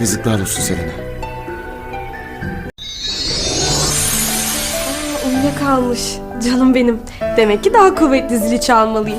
Yazıklar olsun Selena. Uyuyakalmış. Canım benim. Demek ki daha kuvvetli zili çalmalıyım.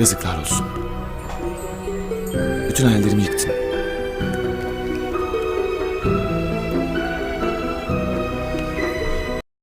Yazıklar olsun. Bütün hayallerimi yıktın.